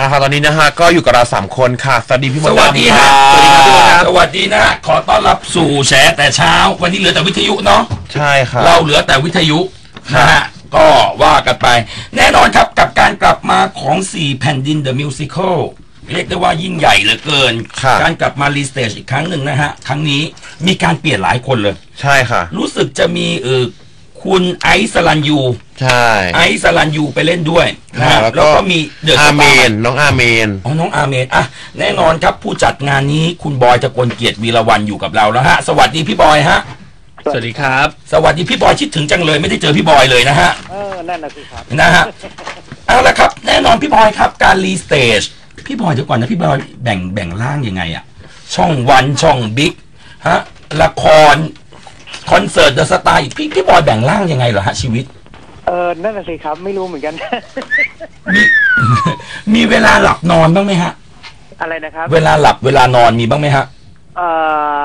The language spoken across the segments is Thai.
นะครับตอนนี้นะฮะก็อยู่กับเราสามคนค่ะสวัสดีพี่มสดดำวัสดีฮะสวัสดีครับพี่มดดสวัสดีนะฮะขอต้อนรับสู่แฉแต่เช้า วันนี้เหลือแต่วิทยุเนาะำใช่ครับเราเหลือแต่วิทยุครับนะฮะ ก็ว่ากันไป แน่นอนครับกับการกลับมาของ 4 แผ่นดิน The Musical เรียกได้ว่ายิ่งใหญ่เหลือเกิน ครับ การกลับมารีสเตจอีกครั้งหนึ่งนะฮะ ครั้งนี้มีการเปลี่ยนหลายคนเลย ใช่ค่ะ รู้สึกจะมีเออ คุณไอซ์สลันยูใช่ไอซ์สลันยูไปเล่นด้วยนะฮะครับแล้วก็มีเดอะอาเมนน้องอาเมนอ๋อน้องอาเมนอะแน่นอนครับผู้จัดงานนี้คุณบอยตะกลเกียรติวีรวันอยู่กับเราแล้วฮะ สวัสดีพี่บอยฮะสวัสดีครับ สวัสดีพี่บอยคิดถึงจังเลยไม่ได้เจอพี่บอยเลยนะฮะเออนั่นนะสิครับนะฮะเอาละครับ แน่นอนพี่บอยครับการรีสเตจพี่บอยเดี๋ยวก่อนนะพี่บอยแบ่งแบ่งร่างยังไงอะช่องวันช่องบิ๊กฮะละคร คอนเสิร์ตเดอะสตาร์อีกพี่พี่บอยแบ่งร่างยังไงเหรอฮะชีวิต เออนั่นนะสิครับ ไม่รู้เหมือนกัน มีมีเวลาหลับนอนบ้างไหมฮะ อะไรนะครับ เวลาหลับเวลานอนมีบ้างไหมฮะ เออ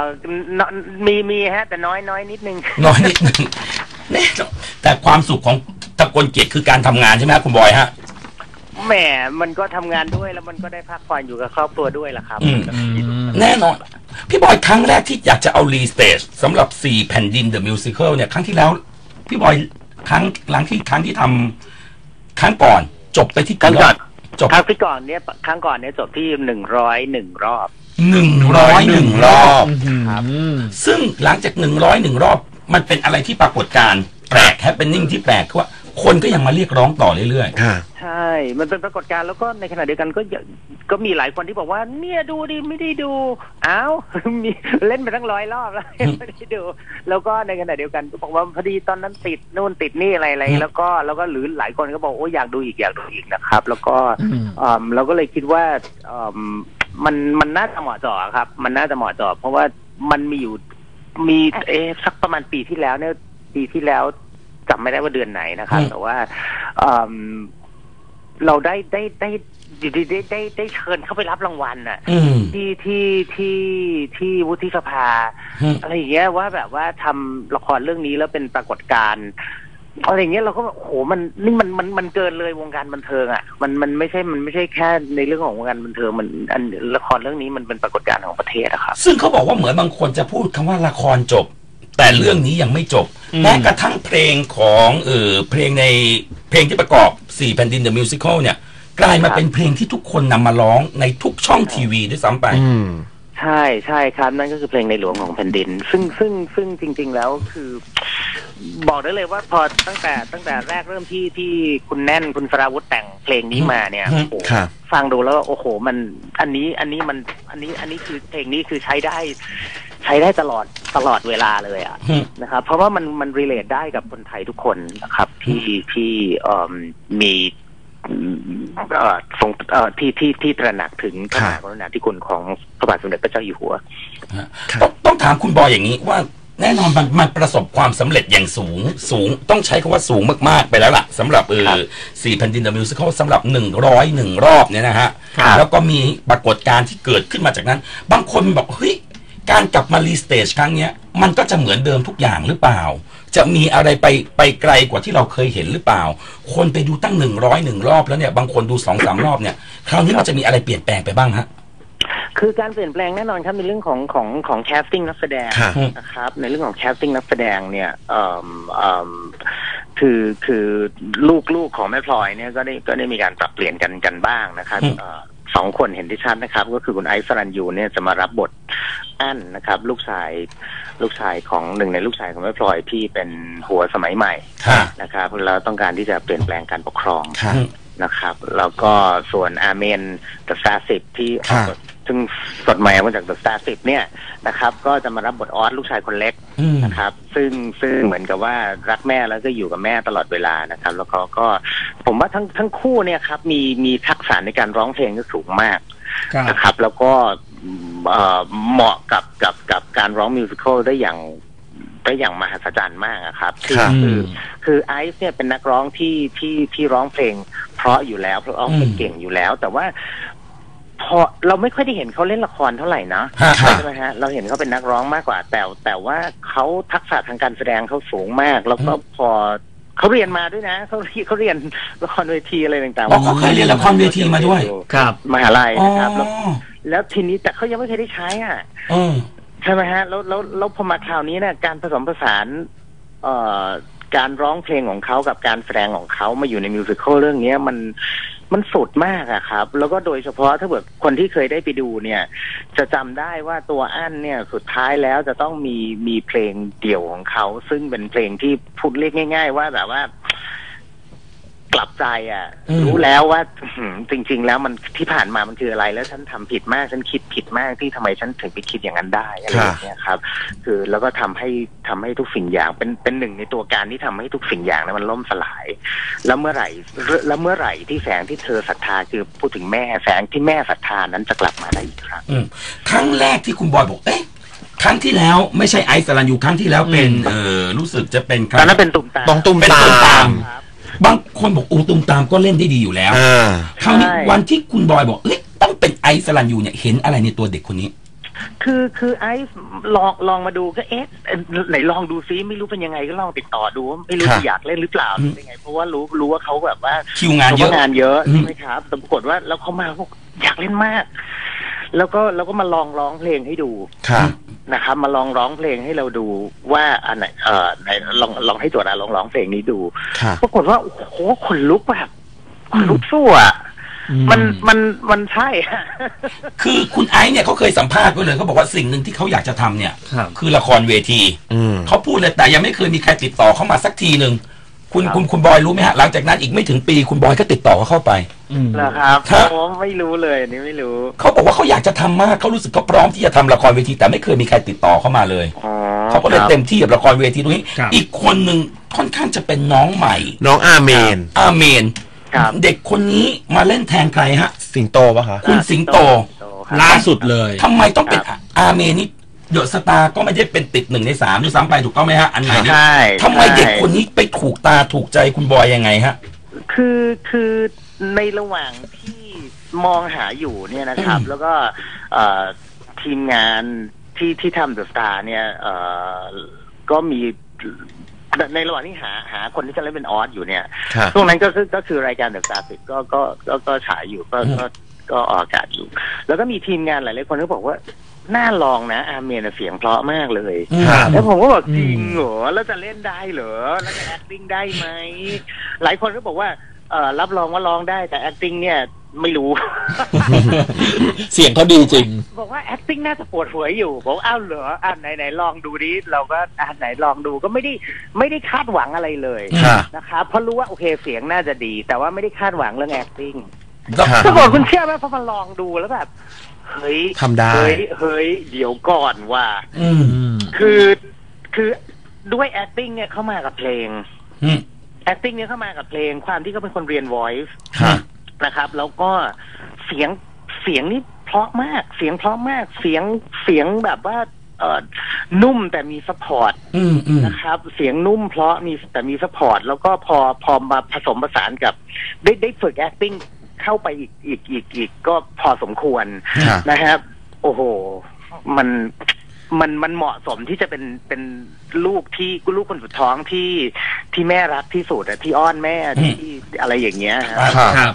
นมีมีฮะ แต่น้อยน้อยนิดนึง น้อยนิดนึงแน่นอนแต่ความสุขของตะกลเกียรติคือการทำงานใช่ไหมฮะคุณบอยฮะ แหมมันก็ทำงานด้วยแล้วมันก็ได้พักผ่อนอยู่กับครอบครัวด้วยล่ะครับ อืม แน่นอน พี่บอยครั้งแรกที่อยากจะเอารีสเตจสำหรับ 4 แผ่นดิน The Musical เนี่ย ครั้งที่แล้ว พี่บอยครั้งครั้งที่ครั้งที่ทำครั้งก่อน จบไปที่ครั้งก่อน จบครั้งที่ก่อนเนี้ยครั้งก่อนเนี้ยจบที่หนึ่งร้อยหนึ่งรอบ หนึ่งร้อยหนึ่งรอบ ครับ ซึ่งหลังจากหนึ่งร้อยหนึ่งรอบ มันเป็นอะไรที่ปรากฏการณ์แปลกแฮปเปนนิ่งที่แปลกคือว่า คนก็ยังมาเรียกร้องต่อเรื่อยค่ะ ใช่ มันเป็นปรากฏการณ์แล้วก็ในขณะเดียวกันก็อย่าก็มีหลายคนที่บอกว่า เนี่ยดูดิไม่ได้ดูอ้าว มีเล่นไปตั้งร้อยรอบแล้วไม่ได้ดู แล้วก็ในขณะเดียวกันก็บอกว่าพอดีตอนนั้นติดนู่นติดนี่อะไรอะไรอืมแล้วก็แล้วก็หรือหลายคนก็บอกโอ้อยากดูอีกอยากดูอีกนะครับ แล้วก็อืมเราก็เลยคิดว่าอืมมันมันน่าจะเหมาะเจาะครับ มันน่าจะเหมาะเจาะเพราะว่ามันมีอยู่มีเอะสักประมาณปีที่แล้วเนี่ยปีที่แล้ว จำไม่ได้ว่าเดือนไหนนะครับ แต่ว่าเราได้ได้ได้อยู่ดีได้ได้ได้เชิญเข้าไปรับรางวัลน่ะที่ที่ที่ที่วุฒิสภา อะไรอย่างเงี้ยว่าแบบว่าทำละครเรื่องนี้แล้วเป็นปรากฏการณ์อะไรอย่างเงี้ยเราก็โหมันนี่มันมันมันเกินเลยวงการบันเทิงอะมันมันไม่ใช่มันไม่ใช่แค่ในเรื่องของวงการบันเทิงมันอันละครเรื่องนี้มันเป็นปรากฏการณ์ของประเทศอะครับซึ่งเขาบอกว่าเหมือนบางคนจะพูดคำว่าละครจบ แต่เรื่องนี้ยังไม่จบอืมแม้กระทั่งเพลงของเออเพลงในเพลงที่ประกอบ4แผ่นดิน The Musical เนี่ย กลายมาเป็นเพลงที่ทุกคนนำมาร้องในทุกช่องทีวีด้วยซ้ำไปอืมใช่ใช่ครับ นั่นก็คือเพลงในหลวงของแผ่นดิน ซึ่งซึ่งซึ่งจริง ๆ แล้วคือ บอกได้เลยว่าพอตั้งแต่ตั้งแต่แรกเริ่มที่ที่คุณแน่นคุณสราวุธแต่งเพลงนี้มาเนี่ยอืมโอ้โหครับ ฟังดูแล้วโอ้โห มันอันนี้อันนี้มันอันนี้อันนี้คือเพลงนี้คือใช้ได้ ใช้ได้ตลอดตลอดเวลาเลยอะอืมนะครับ เพราะว่ามันมันรีเลทได้กับคนไทยทุกคนนะครับ ที่ที่เอ่อมีเอ่อทรงเอ่อที่ที่ที่ตระหนักถึงพระมหากรุณาธิคุณของพระบาทสมเด็จพระเจ้าอยู่หัวครับต้องต้องถามคุณบอยอย่างนี้ว่า แน่นอนมันมันประสบความสำเร็จอย่างสูงสูงต้องใช้คำว่าสูงมากๆไปแล้วล่ะสำหรับเอครัอบสี่แผ่นดิน The Musical สำหรับหนึ่งร้อยหนึ่งรอบเนี่ยนะฮะ ครับ แล้วก็มีปรากฏการณ์ที่เกิดขึ้นมาจากนั้น บางคนบอกเฮ้ย การกลับมารีสเตจครั้งเนี้ย มันก็จะเหมือนเดิมทุกอย่างหรือเปล่า จะมีอะไรไปไปไกลกว่าที่เราเคยเห็นหรือเปล่า คนไปดูตั้งหนึ่งร้อยหนึ่งรอบแล้วเนี่ยบางคนดูสองสามรอบเนี่ย คราวนี้มันจะมีอะไรเปลี่ยนแปลงไปบ้างฮะ คือการเปลี่ยนแปลงแน่นอนครับในเรื่องของของของแคสติ้งนักแสดงค่ะนะครับ ในเรื่องของแคสติ้งนักแสดงเนี่ยเอ่อเอ่อคือคือลูกลูกของแม่พลอยเนี่ยก็ได้ก็ได้มีการปรับเปลี่ยนกันกันบ้างนะครับอืมเอ่อสองคนเห็นที่ชัดนะครับ ก็คือคุณไอซ์สรันยูเนี่ยจะมารับบทอั้นนะครับ ลูกชายลูกชายของหนึ่งในลูกชายของแม่พลอยที่เป็นหัวสมัยใหม่ค่ะนะครับแล้วต้องการที่จะเปลี่ยนแปลงการปกครองค่ะนะครับ แล้วก็ส่วนอาเมน The Star 10ที่ครับ ซึ่งสดใหม่มาจาก The Star 10เนี่ยนะครับ ก็จะมารับบทออสลูกชายคนเล็กอืมนะครับ ซึ่งซึ่งเหมือนกับว่ารักแม่แล้วก็อยู่กับแม่ตลอดเวลานะครับ แล้วเขาก็ผมว่าทั้งทั้งคู่เนี่ยครับ มีมีทักษะในการร้องเพลงก็สูงมากนะครับ แล้วก็เอ่อเหมาะกับกับกับการร้องมิวสิควลได้อย่างได้อย่างมหัศจรรย์มากอะครับคือครับคือคือไอซ์เนี่ยเป็นนักร้องที่ที่ที่ร้องเพลง เพราะอยู่แล้วเพราะร้องเพลงอืมเก่งอยู่แล้ว แต่ว่า พอเราไม่ค่อยได้เห็นเขาเล่นละครเท่าไหร่นะฮะครับใช่ไหมฮะเราเห็นเขาเป็นนักร้องมากกว่า แต่แต่ว่าเขาทักษะทางการแสดงเขาสูงมาก แล้วก็พอเขาเรียนมาด้วยนะเขาเขาเรียนละครเวทีอะไรต่างๆอ๋อเขาเคยเรียนละครเวทีมาด้วย ครับมหาลัยอ๋อนะครับแล้วแล้วทีนี้แต่เขายังไม่เคยได้ใช้อะเออใช่ไหมฮะแล้วแล้วแล้วพอมาคราวนี้เนี่ยการผสมผสาน เอ่อการร้องเพลงของเขากับการแสดงของเขามาอยู่ในมิวสิควลเรื่องเนี้ยมัน มันสุดมากอะครับ แล้วก็โดยเฉพาะถ้าเกิดคนที่เคยได้ไปดูเนี่ย จะจำได้ว่าตัวอั้นเนี่ยสุดท้ายแล้วจะต้องมีมีเพลงเดี่ยวของเขา ซึ่งเป็นเพลงที่พูดเรียกง่าย ๆ ว่าแบบว่า กลับใจอะอืมรู้แล้วว่าอื้อหือจริง ๆ แล้วมันที่ผ่านมามันคืออะไร แล้วฉันทำผิดมากฉันคิดผิดมากที่ทำไมฉันถึงไปคิดอย่างนั้นได้อะไรอย่างเงี้ยครับ คือแล้วก็ทำให้ทำให้ทุกสิ่งอย่าง เป็นเป็นหนึ่งในตัวการที่ทำให้ทุกสิ่งอย่างนั้นมันล่มสลาย แล้วเมื่อไหร่ แล้วเมื่อไหร่ที่แสงที่เธอศรัทธาคือพูดถึงแม่แสงที่แม่ศรัทธานั้นจะกลับมาได้อีกครั้งอืมครั้งแรกที่คุณบอยบอกเอ๊ะครั้งที่แล้วไม่ใช่ไอซ์สรันยูครั้งที่แล้วเป็นเออรู้สึกจะเป็นคตอรั้นงนั้นเป็นตุ่มตามต้องตุ้มเป็นตาตุ้มตามมครั บบางคนบอกอูตุมตามก็เล่นได้ดีอยู่แล้วอ่า คราวนี้ใช่ วันที่คุณบอยบอกเอ๊ะต้องเป็นไอซ์สรันยูเนี่ยเห็นอะไรในตัวเด็กคนนี้ คือคือไอซ์ลองลองมาดูก็เอ๊ะเอ่อไหนลองดูซิไม่รู้เป็นยังไงก็ลองติดต่อดูไม่รู้ค่ะ จะอยากเล่นหรือเปล่าหรือยังไงเพราะว่ารู้รู้ว่าเขาแบบว่าคิวงานเยอะขงานเยอะอืม ใช่ไหมครับแต่ปรากฏว่าแล้วเขามาบอกอยากเล่นมาก แล้วก็แล้วก็มาลองร้องเพลงให้ดูค่ะนะครับมาลองร้องเพลงให้เราดูว่าอันไหนเอ่อไหนลองลองให้ตัวเราลองร้องเพลงนี้ดูค่ะปรากฏว่าโอ้โหขนลุกแบบขนลุกสู้อะอืมมันมันมันใช่อะคือคุณไอซ์เนี่ยเขาเคยสัมภาษณ์ไว้เลยเขาบอกว่าสิ่งหนึ่งที่เขาอยากจะทำเนี่ยครับคือละครเวทีอืมเขาพูดเลยแต่ยังไม่เคยมีใครติดต่อเข้ามาสักทีหนึ่งคุณครับคุณคุณบอยรู้ไหมฮะหลังจากนั้นอีกไม่ถึงปีคุณบอยก็ติดต่อเขาเข้าไปอืม นะครับครับโอ้ไม่รู้เลยอันนี่ไม่รู้ เขาบอกว่าเขาอยากจะทำมากเขารู้สึกเขาพร้อมที่จะทำละครเวทีแต่ไม่เคยมีใครติดต่อเข้ามาเลยอ๋อเขาก็เลยครับเต็มที่กับละครเวทีตรงนี้ครับอีกคนหนึ่งค่อนข้างจะเป็นน้องใหม่ น้องอาเมน อาเมนครับเด็กคนนี้มาเล่นแทนใครฮะ สิงโตปะคะคุณสิงโตครับล่าสุดเลยทำไมต้องเป็นอาเมนนี่เดอะสตาร์ก็ไม่ได้เป็นติดหนึ่งในสามด้วยซ้ำไปถูกต้องไหมฮะอันไหนนี่ใช่ทำไมเด็กคนนี้ไปถูกตาถูกใจคุณบอยยังไงฮะ คือคือ ในระหว่างที่มองหาอยู่เนี่ยนะครับอืมแล้วก็เอ่อทีมงานที่ที่ทำเดอะสตาร์เนี่ยเอ่อก็มีในระหว่างที่หาหาคนที่จะเล่นเป็นออสอยู่เนี่ยค่ะช่วงนั้นก็คือก็คือรายการเดอะสตาร์สิก็ก็ก็ก็ฉายอยู่ก็อืมก็ก็ออกอากาศอยู่ แล้วก็มีทีมงานหลายๆคนก็บอกว่าน่าลองนะ อาเมียนเสียงเพราะมากเลยครับแล้วผมก็บอกอืมจริงเหรอ แล้วจะเล่นได้เหรอ แล้วจะ acting ได้ไหม หลายคนก็บอกว่า เออรับรองว่าร้องได้แต่ acting เนี่ยไม่รู้ เสียงเขาดีจริง บอกว่า acting น่าจะปวดหัวอยู่บอกว่าอ้าวเหรออ่าไหนไหนลองดูดิเราก็อ่าไหนลองดูก็ไม่ได้ไม่ได้คาดหวังอะไรเลยค่ะ นะครับเพราะรู้ว่าโอเคเสียงน่าจะดี แต่ว่าไม่ได้คาดหวังเรื่อง acting ค่ะปรากฏคุณเชื่อไหมพอมาลองดูแล้วแบบเฮ้ยทำได้ เฮ้ยเฮ้ยเดี๋ยวก่อนว่าอืมอืมคือคือด้วย acting เนี่ยเข้ามากับเพลงอืม acting เนี่ยเข้ามากับเพลงความที่เขาเป็นคนเรียน voice ค่ะนะครับ แล้วก็เสียงเสียงนี่เพราะมาก เสียงเพราะมาก เสียงเสียงแบบว่าเออนุ่มแต่มีสปอร์ตอืมอืมนะครับ เสียงนุ่มเพราะมีแต่มีสปอร์ตแล้วก็พอพอมาผสมผสานกับ ได้ได้ฝึก acting เข้าไปอีกอีกอีกอีกก็พอสมควรค่ะนะครับ โอ้โห มัน มันมันเหมาะสมที่จะเป็นเป็นลูกที่ลูกคนสุดท้องที่ที่แม่รักที่สุดอะที่อ้อนแม่ที่อะไรอย่างเงี้ยฮะค่ะครับ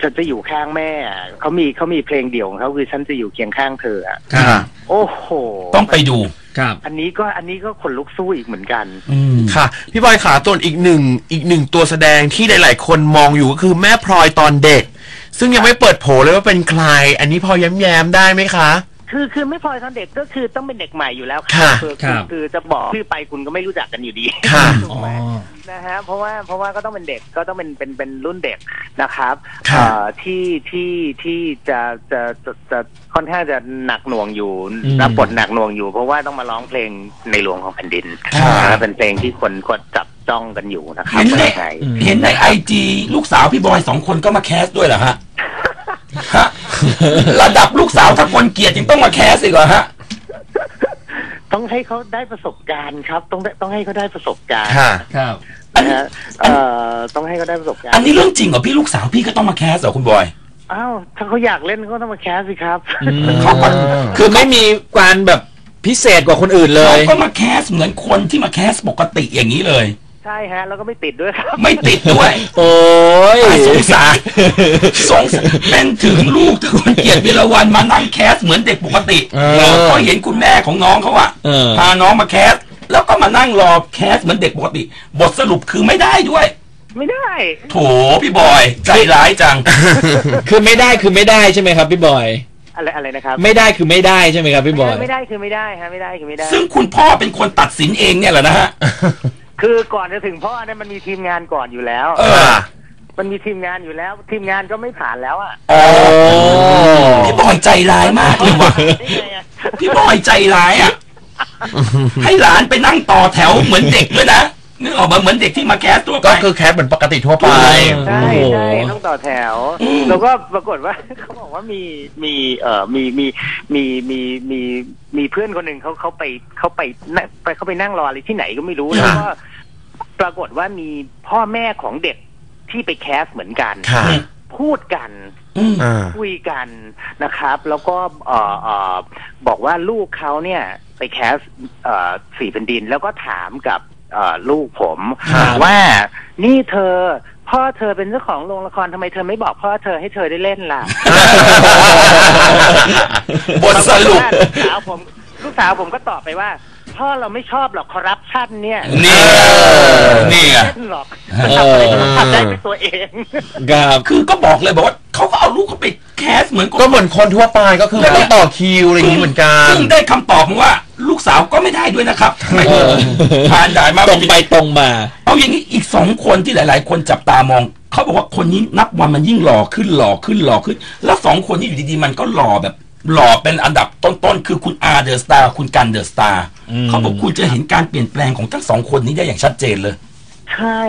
จะจะอยู่ข้างแม่อะเขามีเขามีเพลงเดี่ยวของเขาคือฉันจะอยู่เคียงข้างเธออะครับโอ้โหต้องไปดูครับ อันนี้ก็อันนี้ก็ขนลุกสู้อีกเหมือนกันอืมค่ะ พี่บอยขาตัวนอีกหนึ่งอีกหนึ่งตัวแสดงที่หลาย ๆ คนมองอยู่ก็คือแม่พลอยตอนเด็ก ซึ่งยังไม่เปิดโผเลยว่าเป็นใคร อันนี้พอแย้มๆได้ไหมคะ คือคือไม่พลอยตอนเด็กก็คือต้องเป็นเด็กใหม่อยู่แล้วค่ะคือครัคือบคือจะบอกชื่อไปคุณก็ไม่รู้จักกันอยู่ดีค่ะถูอ๋กอไหมนะฮะเพราะว่าเพราะว่าก็ต้องเป็นเด็กก็ต้องเป็นเป็นเป็นรุ่นเด็กนะครับครับเอ่อที่ที่ที่จะจะจะจะค่อนข้างจะหนักหน่วงอยู่อืมรับบทหนักหน่วงอยู่ เพราะว่าต้องมาร้องเพลงในหลวงของแผ่นดินครับนะเป็นเพลงที่คนกดจับจ้องกันอยู่นะครับเห็นไหมว่ายังไงอืมเห็นในไอจีลูกสาวพี่บอยสองคนก็มาแคสด้วยเหรอฮะฮะ ระดับลูกสาวถ้าคนเกลียดยังต้องมาแคสอีกเหรอฮะ ต้องให้เขาได้ประสบการณ์ครับ ต้องได้ต้องให้เขาได้ประสบการณ์ค่ะครับอันนะนี้ฮะเอ่อต้องให้เขาได้ประสบการอันณ์นี้เรื่องจริงเหรอพี่ลูกสาวพี่ก็ต้องมาแคสเหรอคุณบอย อ้าวถ้าเขาอยากเล่นเขาต้องมาแคสสิครับ เขาก็ คือไม่มีการแบบพิเศษกว่าคนอื่นเลยเขาก็มาแคสเหมือนคนที่มาแคสปกติอย่างนี้เลย ใช่ฮะ แล้วก็ไม่ติดด้วยครับ ไม่ติดด้วย โอ้ยตายสงสารสงสารเป็นถึงลูกถึงคนเกียรติวิรวันมานั่งแคสเหมือนเด็กปกติเออก็เห็นคุณแม่ของน้องเขาอะเออพาน้องมาแคส แล้วก็มานั่งรอแคสเหมือนเด็กปกติ บทสรุปคือไม่ได้ด้วยไม่ได้ โถพี่บอยใจร้ายจัง คือไม่ได้คือไม่ได้ใช่ไหมครับ พี่บอย อะไรอะไรนะครับ ไม่ได้คือไม่ได้ใช่ไหมครับพี่บอย ไม่ได้คือไม่ได้ฮะไม่ได้คือไม่ได้ ซึ่งคุณพ่อเป็นคนตัดสินเองเนี่ยแหละนะฮะ คือก่อนจะถึงพ่อเนี่ยมันมีทีมงานก่อนอยู่แล้ว เออค่ะมันมีทีมงานอยู่แล้ว ทีมงานก็ไม่ผ่านแล้วอะอ๋อโอ้พี่บอยใจร้ายมากเลยว่ะนี่ไงอะพี่บอยใจร้ายอะ ให้หลานไปนั่งต่อแถวเหมือนเด็กด้วยนะนึกออกมาเหมือนเด็กที่มาแคสตัวไป ก็คือแคสเหมือนปกติทั่วไปใช่โอ้โหใช่ต้องต่อแถวอืมแล้วก็ปรากฏว่าเขาบอกว่ามีมีเอ่อมีมีมีมีมีมีเพื่อนคนหนึ่งเขาเขาไปเขาไปนั่งไปเขาไปนั่งรออะไรที่ไหนก็ไม่รู้แล้วก็ ปรากฏว่ามีพ่อแม่ของเด็กที่ไปแคสเหมือนกันค่ะพูดกันอืมอ่าคุยกันนะครับ แล้วก็เอ่อเอ่อบอกว่าลูกเขาเนี่ย ไปแคสเอ่อสี่แผ่นดิน แล้วก็ถามกับเอ่อลูกผมครับว่านี่เธอพ่อเธอเป็นเจ้าของโรงละครทำไมเธอไม่บอกพ่อเธอให้เธอได้เล่นล่ะบทสรุปปากฏว่าลูกสาวผมลูกสาวผมก็ตอบไปว่า พ่อเราไม่ชอบหรอกคอร์รั ปชันเนี่ยนี่นี่ไงเล่นหรอกเออทำได้เป็นตัวเองครับคือก็บอกเลยบอกว่าเขาก็เอาลูกเขาไปแคสเหมือนก็เหมือนคนทั่วไปก็คือต้องต่อคิวอะไรอย่างนี้เหมือนกันซึ่งได้คำตอบมาว่า ลูกสาวก็ไม่ได้ด้วยนะครับไม่เออผ่านด่านมาตรงไปตรงมา เอาอย่างนี้อีกสองคนที่หลาย ๆ คนจับตามองเขาบอกว่าคนนี้นับวันมันยิ่งหล่อขึ้นหล่อขึ้นหล่อขึ้น แล้วสองคนนี้อยู่ดีๆมันก็หล่อแบบ หล่อเป็นอันดับต้นๆ คือคุณอาเดอะสตาร์คุณกันเดอะสตาร์อืมเขาบอกคุณจะเห็นการเปลี่ยนแปลงของทั้งสองคนนี้ได้อย่างชัดเจนเลย ใช่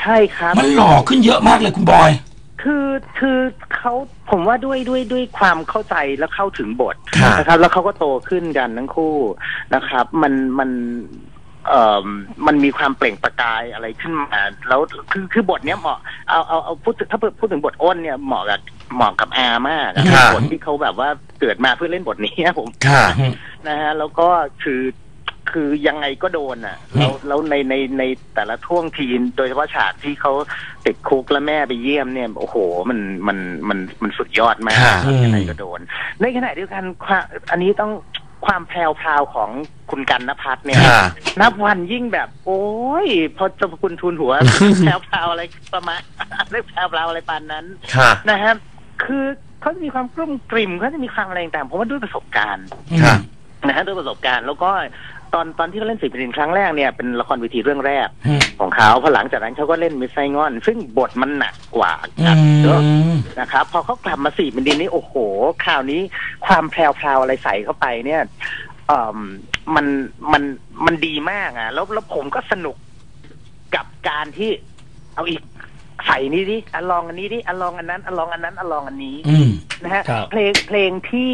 ใช่ครับ มันหล่อขึ้นเยอะมากเลยคุณบอย คือคือเขาผมว่าด้วยด้วยด้วยความเข้าใจและเข้าถึงบทครับนะครับ แล้วเขาก็โตขึ้นกันทั้งคู่นะครับ มันมันเอ่อมันมีความเปล่งประกายอะไรขึ้นมา แล้วคือคือบทเนี้ยเหมาะเอาเอาเอาพูดถึงถ้าพูดถึงบทอ้นเนี่ยเหมาะกับเหมาะกับอามากอะครับบทที่เขาแบบว่า เกิดมาเพื่อเล่นบทนี้ผมค่ะนะฮะแล้วก็คือคือยังไงก็โดนอะแล้วแล้วในในในแต่ละท่วงทีนโดยเฉพาะฉากที่เขาติดคุกแล้วแม่ไปเยี่ยมเนี่ยโอ้โหมันมันมันมันสุดยอดมากค่ะยังไงก็โดน ในขณะเดียวกันความอันนี้ต้องความแพรวพราวของคุณกันนภัทรเนี่ยค่ะนับวันยิ่งแบบ โอ้ยพอจะคุณทุนหัวแพรวพราวอะไรประมาณเรียกแพรวพราวอะไรปานนั้นค่ะนะครับคือ เขาจะมีความกลุ้มกลิ่มเขาจะมีความอะไรต่างๆผมว่าด้วยประสบการณ์ค่ะนะฮะด้วยประสบการณ์แล้วก็ตอนตอนที่เขาเล่นสิบเป็นครั้งแรกเนี่ยเป็นละครเวทีเรื่องแรกอืมของเขาพอหลังจากนั้นเขาก็เล่นมิสไซงอน ซึ่งบทมันหนักกว่าอืกันเยอะมนะครับพอเขากลับมาสี่เป็นดินนี่โอ้โหคราวนี้ความแพรวพราวอะไรใส่เข้าไปเนี่ยเอ่อมันมันมันดีมากอะแล้วแล้วผมก็สนุกกับการที่เอาอีก ใส่นี้ดิอะลองอันนี้ดิอะลองอันนั้นอะลองอันนั้นอะลองอันนี้อืมนะฮะครับเพลงเพลงที่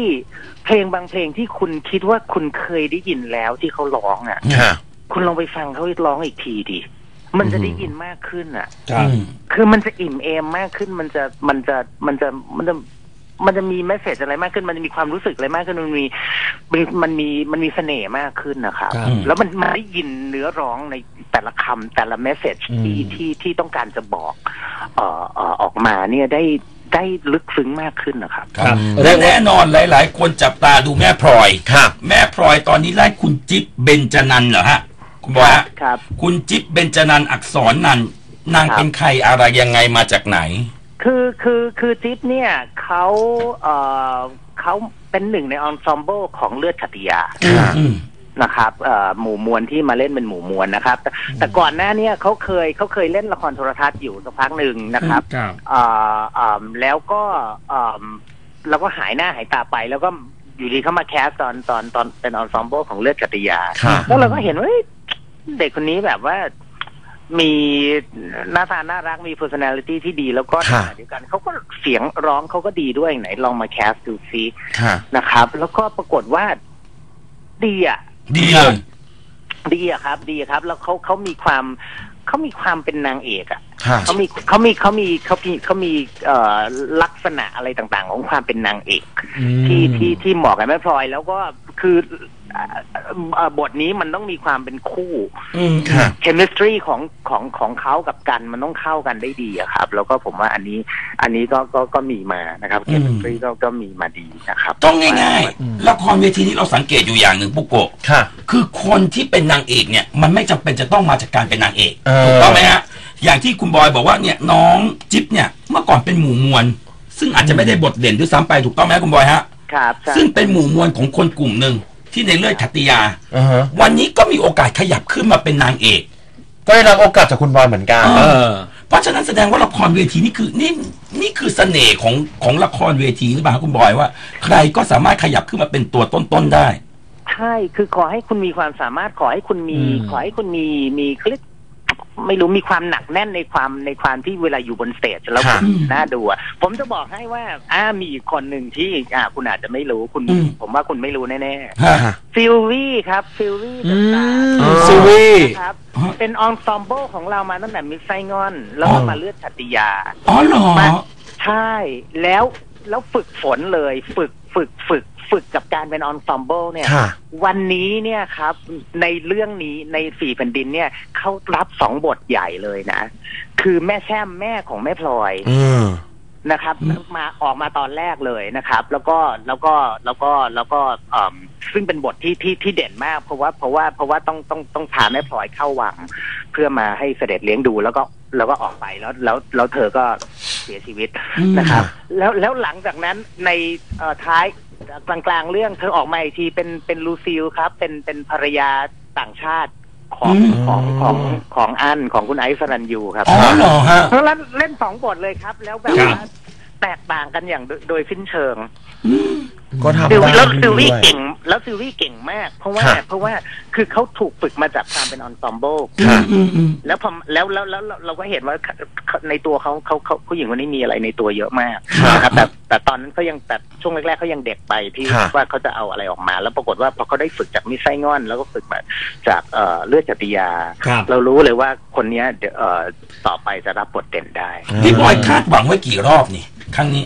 เพลงบางเพลงที่คุณคิดว่าคุณเคยได้ยินแล้วที่เขาร้องอะค่ะคุณลองไปฟังเขาร้องอีกทีดิมันจะได้ยินมากขึ้นอะครับอืมคือมันจะอิ่มเอมมากขึ้นมันจะมันจะมันจะมันจะ มันจะมีแมสเซจอะไรมากขึ้น มันจะมีความรู้สึกอะไรมากขึ้น มันมีมันมันมีมันมีเสน่ห์มากขึ้นนะครับครับ แล้วมันมันได้ยินเนื้อร้องในแต่ละคำแต่ละแมสเซจที่อืมที่ที่ต้องการจะบอกเอ่อเอ่อออกมาเนี่ยได้ได้ลึกซึ้งมากขึ้นนะครับครับและเรียกว่าแน่นอนหลาย ๆ คนจับตาดูแม่พลอยครับ แม่พลอยตอนนี้ไล่คุณจิ๊บเบญจนันท์เหรอฮะคุณบอยฮะครับ คุณจิ๊บเบญจนันท์อักษรนันท์นางครับเป็นใครอะไรยังไงมาจากไหน คือคือคือจิ๊บเนี่ยเขาเอ่อเขาเป็นหนึ่งในอนซอมเบิลของเลือดขัตติยาค่ะอืมนะครับเอ่อหมู่มวลที่มาเล่นเป็นหมู่มวลนะครับ แต่แต่ก่อนหน้าเนี้เขาเคยเขาเคยเล่นละครโทรทัศน์อยู่สักพักหนึ่งนะครับครับเอ่อเอ่อแล้วก็เอ่อแล้วก็หายหน้าหายตาไปแล้วก็อยู่ดีเขามาแคสตอนตอนตอนเป็นอนซอมเบิลของเลือดกัตติยาค่ะแล้วเราก็เห็นว่าเฮ้ยเด็กคนนี้แบบว่า มีหน้าตาน่ารักมี personality ที่ดีแล้วก็ในค่ะขณะเดียวกันเขาก็เสียงร้องเขาก็ดีด้วยไหนลองมาแคสดูซิค่ะ นะครับ แล้วก็ปรากฏว่าดีอะ ดีเลย ดีอะครับ ดีอะครับ แล้วเขาเขามีความเขามีความเป็นนางเอกอะค่ะ เขามีเขามีเขามีเขามีเขามีเอ่อลักษณะอะไรต่างๆ ของความเป็นนางเอกที่ที่ที่เหมาะกับแม่พลอยแล้วก็คือเอ่อเอ่อ บทนี้มันต้องมีความเป็นคู่อืมค่ะเคมิสตรีของของของเขากับกัน มันต้องเข้ากันได้ดีอะครับ แล้วก็ผมว่าอันนี้ อันนี้ก็ก็ก็มีมานะครับอืเคมมิสตรีก็ก็มีมาดีนะครับ ต้องง่ายๆละครเวทีนี้เราสังเกตอยู่อย่างหนึ่งปุ๊กโกะค่ะคือคนที่เป็นนางเอกเนี่ย มันไม่จำเป็นจะต้องมาจากการเป็นนางเอกเออถูกต้องไหมฮะอย่างที่คุณบอยบอกว่าเนี่ยน้องจิ๊บเนี่ยเมื่อก่อนเป็นหมู่มวล ซึ่งอาจจะไม่ได้บทเด่นด้วยซ้ำไปถูกต้องไหมคุณบอยฮะครับใช่ซึ่งเป็นหมู่มวลของคนกลุ่มหนึ่ง ที่ในเลือดขัตติยา อ่าฮะ วันนี้ก็มีโอกาสขยับขึ้นมาเป็นนางเอก ก็ได้รับโอกาสจากคุณบอยเหมือนกันเอเออ เพราะฉะนั้นแสดงว่าละครเวทีนี่คือนี่นี่คือเสน่ห์ของของละครเวทีหรือเปล่าครับคุณบอยว่า ใครก็สามารถขยับขึ้นมาเป็นตัวต้นๆได้ ใช่ คือขอให้คุณมีความสามารถ ขอให้คุณมี อืม ขอให้คุณมี มีเขาเรียก ไม่รู้มีความหนักแน่นในความในความที่เวลาอยู่บนสเตจแล้วค่ะคุณน่าดูอะผมจะบอกให้ว่าอ่ามีอีกคนหนึ่งที่อ่าคุณอาจจะไม่รู้คุณอืมผมว่าคุณไม่รู้แน่ฮะค่ะๆฟิลวี่ครับฟิลวี่อืต่างมอ๋อซูวีๆครับเป็นองซอมเบิลของเรามาตั้งแต่มิสไซงอน แล้วก็อ๋อมาเลือดชัตติยาอ๋อเหรอมาใช่แล้วแล้วฝึกฝนเลยฝึก ฝึกฝึกฝึกกับการเป็นอนซอมเบิลเนี่ยค่ะวันนี้เนี่ยครับ ในเรื่องนี้ในสี่แผ่นดินเนี่ยเขารับสองบทใหญ่เลยนะ คือแม่แช่มแม่ของแม่พลอยอืม นะครับอืมมาออกมาตอนแรกเลยนะครับ แล้วก็แล้วก็แล้วก็แล้วก็เอ่อซึ่งเป็นบทที่ที่ที่เด่นมาก เพราะว่าเพราะว่าเพราะว่าต้องต้องต้องพาแม่พลอยเข้าวัง เพื่อมาให้เสด็จเลี้ยงดูแล้วก็แล้วก็ออกไปแล้วแล้วแล้วเธอก็เสียชีวิตอืมนะครับ แล้วแล้วหลังจากนั้นในเอ่อท้ายกลางกลางๆเรื่องเธอออกมาอีกทีเป็นเป็นลูซิลครับ เป็นเป็นภรรยาต่างชาติ ของอืมของของของอันของคุณไอซ์สรันยูครับอ๋อเหรอฮะเพราะฉะนั้นเล่นสองบทเลยครับ แล้วแบบครับว่าแตกต่างกันอย่างโดยโดยสิ้นเชิงอืม ก็ทำซิลได้แล้วซิลด้วี่วย เก่ง แล้วซิลวี่เก่งมาก เพราะว่าครับ เพราะว่าคือเขาถูกฝึกมาจากความเป็นอนซอมโบค่ะอืมอืมแล้วพอแล้วแล้วแล้วแล้วเราก็เห็นว่าในตัวเขาเขาเขาผู้หญิงคนนี้มีอะไรในตัวเยอะมากครับนะครับแต่แต่ตอนนั้นเขายังแต่ช่วงแรกๆเขายังเด็กไปที่ครับ ว่าเขาจะเอาอะไรออกมา แล้วปรากฏว่าพอเขาได้ฝึกจากมิสไซงอน แล้วก็ฝึกมาจากเอ่อเลือดจติยา ครับ เรารู้เลยว่าคนเนี้ยเดี๋ยวเอ่อต่อไปจะรับบทเด่นได้ พี่บอยคาดหวังไว้กี่รอบนี่ ครั้งนี้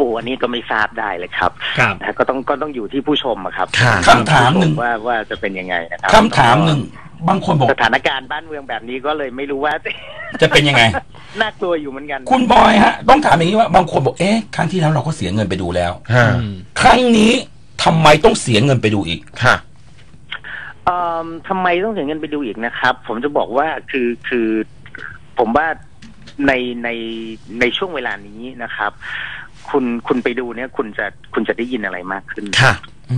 โอ้อันนี้ก็ไม่ทราบได้เลยครับครับ นะก็ต้องก็ต้องอยู่ที่ผู้ชมอะครับค่ะคำถามหนึ่ง ว่าว่าจะเป็นยังไงนะครัคำถามหนึ่งบางคนบอกสถานการณ์บ้านเมืองแบบนี้ก็เลยไม่รู้ว่า จะเป็นยังไง น่ากลัวอยู่เหมือนกัน คุณบอยฮะ ต้องถามอย่างนี้ว่าบางคนบอกเอ๊ะครั้งที่แล้วเราก็เสียเงินไปดูแล้วค่ะอืม ครั้งนี้ทำไมต้องเสียเงินไปดูอีกค่ะเอ่อทำไมต้องเสียเงินไปดูอีกนะครับ ผมจะบอกว่าคือคือผมว่าในในในช่วงเวลานี้นะครับ คุณคุณไปดูเนี่ย คุณจะคุณจะได้ยินอะไรมากขึ้นค่ะ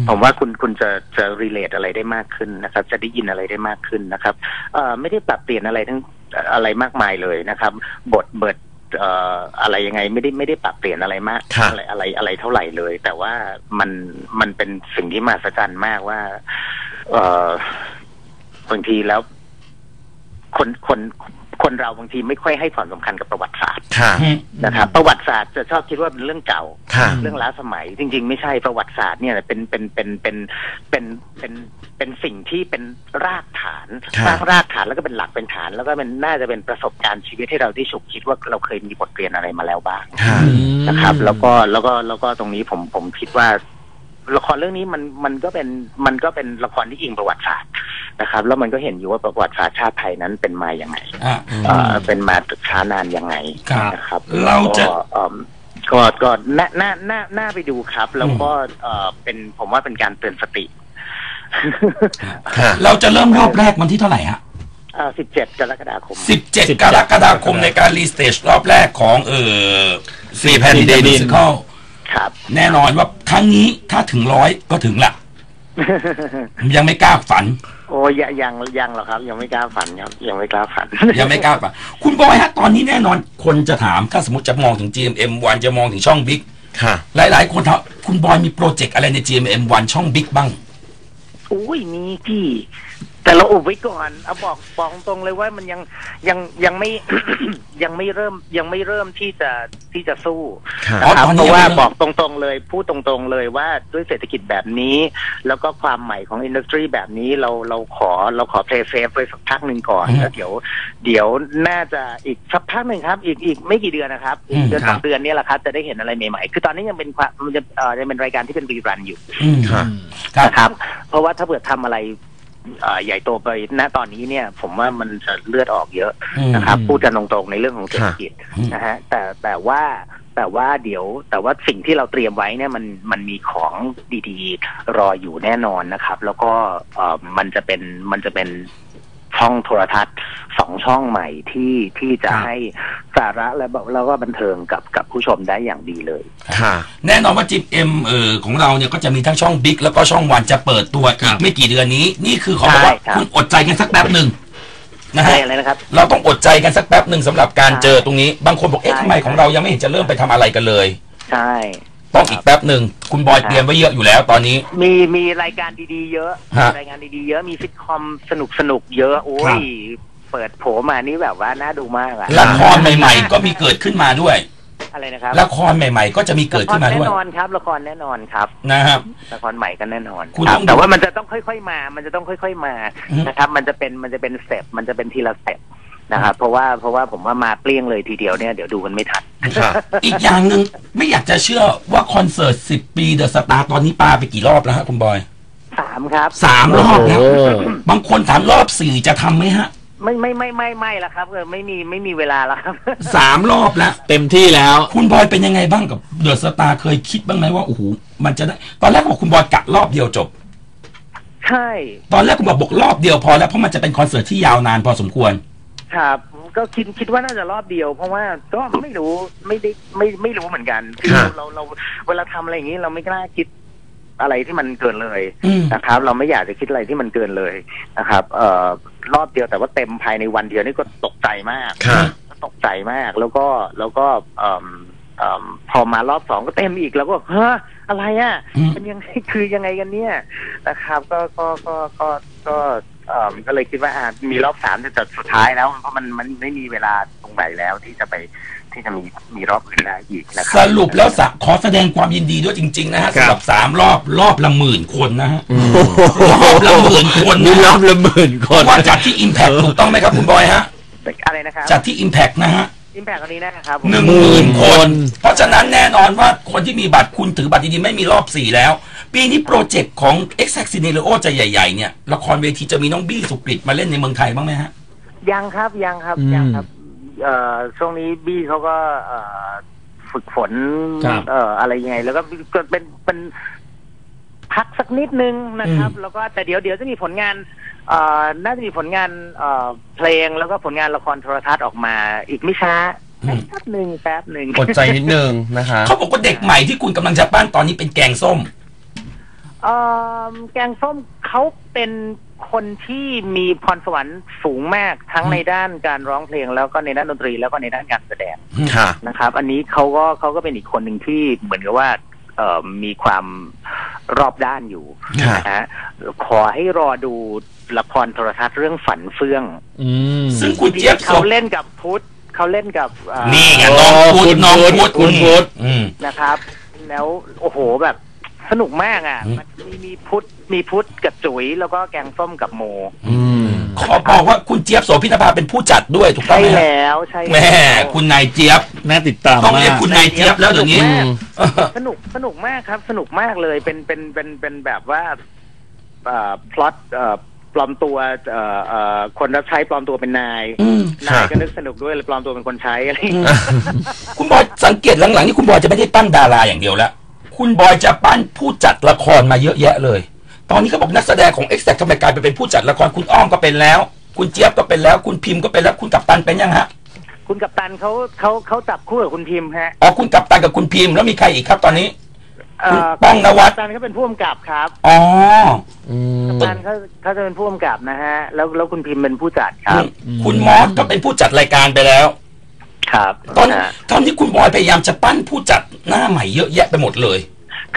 ผมว่าคุณคุณจะจะรีเลทอะไรได้มากขึ้นนะครับ จะได้ยินอะไรได้มากขึ้นนะครับเอ่อไม่ได้ปรับเปลี่ยนอะไรทั้งอะไรมากมายเลยนะครับ บทเบิดเอ่ออะไรยังไงไม่ได้ไม่ได้ปรับเปลี่ยนอะไรมากครับอะไรอะไรอะไรเท่าไหร่เลย แต่ว่ามันมันเป็นสิ่งที่มหัศจรรย์มากว่า เอ่อบางทีแล้ว คนคน คนเราบางทีไม่ค่อยให้ความสำคัญกับประวัติศาสตร์ค่ะนะครับ ประวัติศาสตร์จะชอบคิดว่าเป็นเรื่องเก่าค่ะเรื่องล้าสมัย จริง ๆ ไม่ใช่ประวัติศาสตร์เนี่ยเป็นเป็นเป็นเป็นเป็นเป็นเป็นสิ่งที่เป็นรากฐานครับสร้างรากฐานแล้วก็เป็นหลักเป็นฐาน แล้วก็เป็นน่าจะเป็นประสบการณ์ชีวิตให้เราที่ฉุกคิดว่าเราเคยมีบทเรียนอะไรมาแล้วบ้างค่ะนะครับ แล้วก็แล้วก็แล้วก็ตรงนี้ผมผมคิดว่า ละครเรื่องนี้มันมันก็เป็นมันก็เป็นละครที่อิงประวัติศาสตร์นะครับ แล้วมันก็เห็นอยู่ว่าประวัติศาสตร์ชาติไทยนั้นเป็นมาอย่างไงอะเอ่อเป็นมาช้านานยังไงครับนะครับ เราจะก็เอิ่มก็ก็น่าน่าน่าน่าไปดูครับ แล้วก็เอ่อเป็นผมว่าเป็นการเตือนสติค่ะเราจะเริ่มรอบแรกวันที่เท่าไหร่ฮะสิบเจ็ดกรกฎาคม17 17กรกฎาคมในการรีสเตจรอบแรกของเออสี่แผ่นดินสี่แผ่นดินมิวสิ คลครับ แน่นอนว่าครั้งนี้ถ้าถึงร้อยก็ถึงละยังไม่กล้าฝัน โอ้ยยังยังยังหรอกครับ ยังไม่กล้าฝันครับ ยังไม่กล้าฝัน ยังไม่กล้าฝัน คุณบอยฮะ ตอนนี้แน่นอนคนจะถามถ้าสมมติจะมองถึง GMM1 จะมองถึงช่องบิ๊กค่ะ หลายๆ คนถามคุณบอยมีโปรเจกต์อะไรใน GMM1 ช่องบิ๊กบ้างอุ้ยมีที่ แต่เราอุบไว้ก่อนเอาบอกบอกตรงเลยว่ามันยังยังยังไม่ ยังไม่เริ่มยังไม่เริ่มที่จะที่จะสู้ค่ะอ๋อนะครับตอนนี้เพราะว่ายังไม่บอกตรงๆเลยพูดตรงๆเลยว่าด้วยเศรษฐกิจแบบนี้ แล้วก็ความใหม่ของอินดัสทรีแบบนี้เราเราขอเราขอเพลย์เซฟไปสักพักหนึ่งก่อนอืมแล้วเดี๋ยว เดี๋ยวน่าจะอีกสักพักหนึ่งครับ อีกอีกไม่กี่เดือนนะครับอีกเดือนอืมสองเดือนเนี้แหละครับจะได้เห็นอะไรใหม่ๆคือตอนนี้ยังเป็นความมันจะเอ่อยังเป็นรายการที่เป็นรีรันอยู่อืมค่ะครับนะครับ เพราะว่าถ้าเกิดทำอะไรเอ่อ ใหญ่โตไปณตอนนี้เนี่ย ผมว่ามันจะเลือดออกเยอะอืมนะครับอืมพูดกันตรงๆในเรื่องของเศรษฐกิจอืมนะฮะแต่แต่ว่าแต่ว่าเดี๋ยวแต่ว่าสิ่งที่เราเตรียมไว้เนี่ยมันมันมีของดีๆ รออยู่แน่นอนนะครับ แล้วก็เอ่อมันจะเป็นมันจะเป็น ช่องโทรทัศน์สองช่องใหม่ที่ที่จะครับให้สาระและแล้วก็บันเทิงกับกับผู้ชมได้อย่างดีเลย ค่ะ แน่นอนว่าจิมเอ็มเออของเราเนี่ยก็จะมีทั้งช่องบิ๊กแล้วก็ช่องวันจะเปิดตัวครัอีบกไม่กี่เดือนนี้ นี่คือเขาบอกว่าใช่ครับคุณอดใจกันสักแป๊บหนึ่งนะใช่ฮะอะไรนะครับ เราต้องอดใจกันสักแป๊บหนึ่งสำหรับการใช่เจอตรงนี้ บางคนบอกเอ๊ะใช่ทำไมของเรายังไม่เห็นจะเริ่มไปทำอะไรกันเลย ใช่ ต้องอีกแป๊บหนึ่งคุณบอยเตรียมไว้เยอะอยู่แล้วตอนนี้ มีมีรายการดีๆ เยอะ ฮะมีรายการดีๆเยอะมีซิทคอมสนุกสนุกๆเยอะโอ้ครัย บ เปิดโผมานี่แบบว่าน่าดูมากอะละครใหม่ ๆ ก็มีเกิดขึ้นมาด้วย อะไรนะครับละครใหม่ ๆ ก็จะมีเกิดขึ้นมาละครด้วยแน่นอนครับ ละครแน่นอนครับ นะครับ ละครใหม่ก็แน่นอนคุณครับต้องดูแต่ว่ามันจะต้องค่อย ๆมา มันจะต้องค่อย ๆมาอืมนะครับ มันจะเป็นมันจะเป็นสเต็ปมันจะเป็นทีละสเต็ป นะครับเพราะว่าเพราะว่าผมว่ามาเปรี้ยงเลยทีเดียวเนี่ยเดี๋ยวดูกันไม่ทันค่ะอีกอย่างหนึ่งไม่อยากจะเชื่อว่าคอนเสิร์ต10ปีเดอะสตาร์ตอนนี้ปาไปกี่รอบแล้วฮะคุณบอยสามครับสามรอบแล้วโอ้บางคนถามรอบสี่จะทำไหมฮะ ไม่ไม่ไม่ไม่ไม่ละครับเออไม่มีไม่มีเวลาแล้วครับ สามรอบแล้ว เต็มที่แล้ว คุณบอยเป็นยังไงบ้างกับเดอะสตาร์เคยคิดบ้างไหมว่าโอ้โหมันจะได้ ตอนแรกบอกคุณบอยกะรอบเดียวจบ ใช่ ตอนแรกคุณบอกบอกรอบเดียวพอแล้วเพราะมันจะเป็นคอนเสิร์ตที่ยาวนานพอสมควร ครับ ก็คิดคิดว่าน่าจะรอบเดียว เพราะว่าก็ไม่รู้ไม่ได้ไม่ไม่รู้เหมือนกันคือครับเราเราเวลาทำอะไรอย่างนี้เราไม่กล้าคิดอะไรที่มันเกินเลยอืมนะครับ เราไม่อยากจะคิดอะไรที่มันเกินเลยนะครับ เอ่อรอบเดียวแต่ว่าเต็มภายในวันเดียวนี่ก็ตกใจมากค่ะตกใจมากแล้วก็แล้วก็เอิ่มเอิ่มพอมารอบสองก็เต็มอีกแล้วก็เฮ้ออะไรอะอืมเป็นยังไงคือยังไงกันเนี่ยนะครับ ก็ก็ก็ก็ก็เอ่อก็เลยคิดว่าอะมีรอบสามแต่สุดท้ายแล้วเพราะมันมันไม่มีเวลาตรงไหนแล้วที่จะไปที่จะมีมีรอบอื่นได้อีกนะครัสรุปแล้วสะขอแสดงความยินดีด้วยจริง ๆ นะฮะครับสำหรับสามรอบรอบละหมื่นคนนะฮะอืมรอบละหมื่นคนนี่นะรอฮะบละหมื่นคนว่าจัดที่ Impact ถูกต้องไหมครับคุณบอยฮะอะไรนะครับจัดที่ Impact นะฮะอิมแพคอันนี้นะครับผมหนึ่งหมื่นคน เพราะฉะนั้นแน่นอนว่าคนที่มีบัตรคุณถือบัตรดีๆไม่มีรอบสี่แล้ว ปีนี้โปรเจกต์ของ Exact Scenario จะใหญ่ๆเนี่ยละครเวทีจะมีน้องบี้สุกฤตมาเล่นในเมืองไทยบ้างไหมฮะ ยังครับยังครับอืมยังครับเอ่อช่วงนี้บี้เขาก็เอ่อฝึกฝนครับ เอ่ออะไรยังไง แล้วก็ก็เป็นเป็นพักสักนิดนึงนะครับ แล้วก็แต่เดี๋ยวเดี๋ยวจะมีผลงานเอ่อน่าจะมีผลงานเอ่อเพลงแล้วก็ผลงานละครโทรทัศน์ออกมาอีกไม่ช้าอืม แป๊บหนึ่งแป๊บหนึ่ง อดใจนิดนึงนะคะ เขาบอกว่าเด็กใหม่ที่คุณกำลังจะปั้นตอนนี้เป็นแกงส้มเอ่อ แกงส้มเขาเป็นคนที่มีพรสวรรค์สูงมากทั้งอืมในด้านการร้องเพลงแล้วก็ในด้านดนตรีแล้วก็ในด้านการแสดงค่ะนะครับ อันนี้เขาก็เขาก็เป็นอีกคนหนึ่งที่เหมือนกับว่าเอ่อมีความรอบด้านอยู่ค่ะนะฮะขอให้รอดูละครโทรทัศน์เรื่องฝันเฟื่องอืมซึ่งคุณเจี๊ยบเขาเล่นกับพุทธเขาเล่นกับเอ่อนี่ไงโอ้น้องพุทธคุณน้องพุทธพุทธคุณพุทธอืมนะครับ แล้วโอ้โหแบบ สนุกมากอะอืมมันมีมีพุทธมีพุทธกับจุ๋ยแล้วก็แกงส้มกับโมอืมขอบอกว่าคุณเจี๊ยบโสพินภาเป็นผู้จัดด้วยถูกต้อใช่งไหมฮะแล้วใช่แม่แล้วคุณนายเจี๊ยบน่าติดตามต้องมาเรียกกคุณนายเจี๊ยบแล้วเดี๋ยวนี้สนุกมากเออสนุกสนุกมากครับ สนุกมากเลยเป็นเป็นเป็นเป็นแบบว่าเอ่อพล็อตเอ่อปลอมตัวเอ่อเอ่อคนรับใช้ปลอมตัวเป็นนายอืม นายค่ะก็นึกสนุกด้วยเลยปลอมตัวเป็นคนใช้อะไรอย่างเงี้ยคุณบอยสังเกตหลังๆนี่คุณบอยจะไม่ได้ปั้นดาราอย่างเดียวแล้ว คุณบอยจะปั้นผู้จัดละครมาเยอะแยะเลย ตอนนี้เขาบอกนักแสดงของ e x a c t ทำไมกลายไปเป็นผู้จัดละครคุณอ้อมก็เป็นแล้ว คุณเจี๊ยบก็เป็นแล้ว คุณพิมพ์ก็เป็นแล้วคุณกัปตันเป็นยังฮะคุณกัปตันเขาเขาเขาจับคู่กับคุณพิมพ์ฮะอ๋อคุณกัปตันกับคุณพิมพ์แล้วมีใครอีกครับตอนนี้เอ่อคุณป้องนวัดกัปตันเขาเป็นผู้กำกับครับอ๋ออืมกัปตันเขาเขาจะเป็นผู้กำกับนะฮะ แล้วแล้วคุณพิมพ์เป็นผู้จัดครับอืมคุณมอสก็เป็นผู้จัดรายการไปแล้ว ครับตอนฮะตอนนี้คุณบอยพยายามจะปั้นผู้จัดหน้าใหม่เยอะแยะไปหมดเลย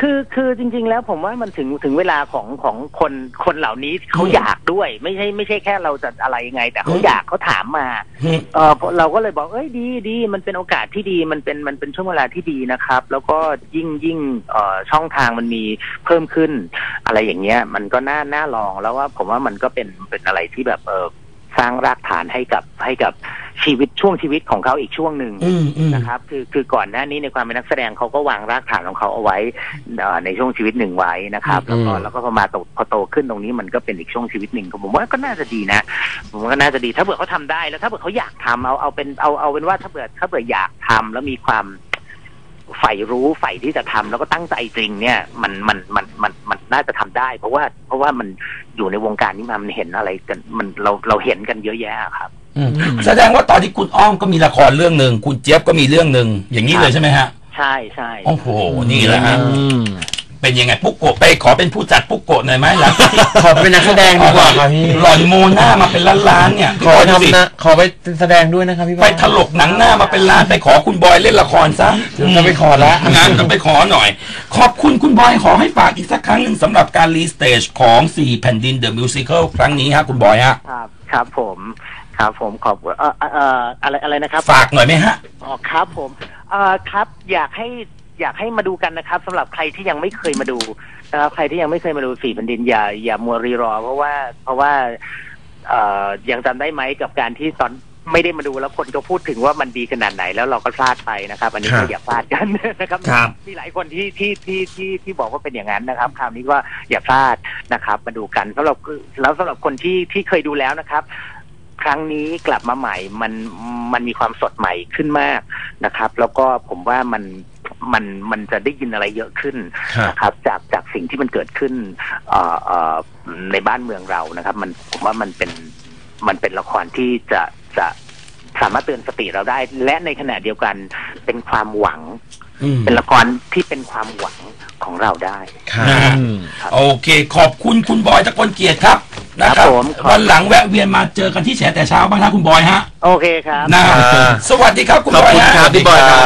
คือคือจริง ๆ แล้วผมว่ามันถึงถึงเวลาของของคนคนเหล่านี้เขาอืมอยากด้วย ไม่ใช่ไม่ใช่แค่เราจะอะไรยังไง แต่เขาอืมอยากเขาถามมาอืมเออเราก็เลยบอกเอ้ยดีดีมันเป็นโอกาสที่ดีมันเป็นมันเป็นช่วงเวลาที่ดีนะครับ แล้วก็ยิ่งยิ่งเอ่อช่องทางมันมีเพิ่มขึ้น อะไรอย่างเงี้ย มันก็น่าน่าลองแล้วว่าผมว่ามันก็เป็นเป็นอะไรที่แบบเออ สร้างรากฐานให้กับให้กับชีวิตช่วงชีวิตของเขาอีกช่วงหนึ่งอืมอืมนะครับ คือคือก่อนหน้านี้ในความเป็นนักแสดงเขาก็วางรากฐานของเขาเอาไว้เอ่อในช่วงชีวิตหนึ่งไว้นะครับ แล้วก็อืมแล้วก็พอมาโตพอโตขึ้นตรงนี้มันก็เป็นอีกช่วงชีวิตหนึ่งผมว่าก็น่าจะดีนะผมว่าก็น่าจะดีถ้าเผื่อเขาทำได้แล้วถ้าเผื่อเขาอยากทำเอาเอาเป็นเอาเอาเป็นว่าถ้าเผื่อถ้าเผื่ออยากทำแล้วมีความ ใฝ่รู้ใฝ่ที่จะทำแล้วก็ตั้งใจจริงเนี่ยมันมันมันมันมันน่าจะทำได้ เพราะว่าเพราะว่ามันอยู่ในวงการนี้มามันเห็นอะไรกันมันเราเราเห็นกันเยอะแยะครับอืมแสดงว่าตอนที่คุณอ้อมก็มีละครเรื่องหนึ่งคุณเจี๊ยบก็มีเรื่องหนึ่งอย่างนี้เลยใช่ไหมฮะ ใช่ใช่โอ้โหนี่แหละฮะอืม เป็นยังไงปุ๊กโกะไปขอเป็นผู้จัดปุ๊กโกะหน่อยไหมหลังจากที่ ขอเป็นนักแสดงดีกว่าครับพี่ หล่อนโมหน้ามาเป็นล้านๆเนี่ยขอดูสิทำนะขอไปแสดงด้วยนะครับพี่บไปอยถลกหนังหน้ามาเป็นล้านไปขอคุณบอยเล่นละครซะ เดี๋ยวจะไปขอละ งานจะไปขอหน่อย ขอบคุณคุณบอยขอให้ฝากอีกสักครั้งหนึ่งสำหรับการรีสเตจของ 4 แผ่นดิน The Musical ครั้งนี้ฮะคุณบอยฮะ ครับครับผมครับผมขอบเอ่อเอ่อเอ่ออะไรอะไรนะครับฝากหน่อยไหมฮะ อ๋อครับผมเอ่อครับอยากให้ อยากให้มาดูกันนะครับสำหรับใครที่ยังไม่เคยมาดูนะครับใครที่ยังไม่เคยมาดูสี่แผ่นดินอย่าอย่ามัวรีรอ เพราะว่าเพราะว่าเอ่อยังจำได้ไหมกับการที่ตอนไม่ได้มาดูแล้วคนก็พูดถึงว่ามันดีขนาดไหนแล้วเราก็พลาดไปนะครับ อันนี้ครัก็บอย่าพลาดกันนะครับครับ มีหลายคนที่ที่ที่ที่ที่บอกว่าเป็นอย่างนั้นนะครับ คราวนี้ก็อย่าพลาดนะครับ มาดูกันสำหรับแล้วสำหรับคนที่ที่เคยดูแล้วนะครับ ครั้งนี้กลับมาใหม่มันมันมีความสดใหม่ขึ้นมากนะครับ แล้วก็ผมว่ามัน มันมันจะได้ยินอะไรเยอะขึ้นครับนะครับ จากจากสิ่งที่มันเกิดขึ้นเอ่อเอ่อในบ้านเมืองเรานะครับ มันผมว่ามันเป็นมันเป็นละครที่จะจะสามารถเตือนสติเราได้ และในขณะเดียวกันเป็นความหวังอืมเป็นละครที่เป็นความหวังของเราได้ครับนะฮะอืมโอเค ขอบคุณคุณบอยตะกลเกียรติครับนะคครัรับบผมขอบวันหลังแวะเวียนมาเจอกันที่แฉแต่เช้าบ้างนะคุณบอยฮะ โอเคครับนะฮะครับสวัสดีครับคุณขอบบอยคุณฮะครับพี่บอยครับ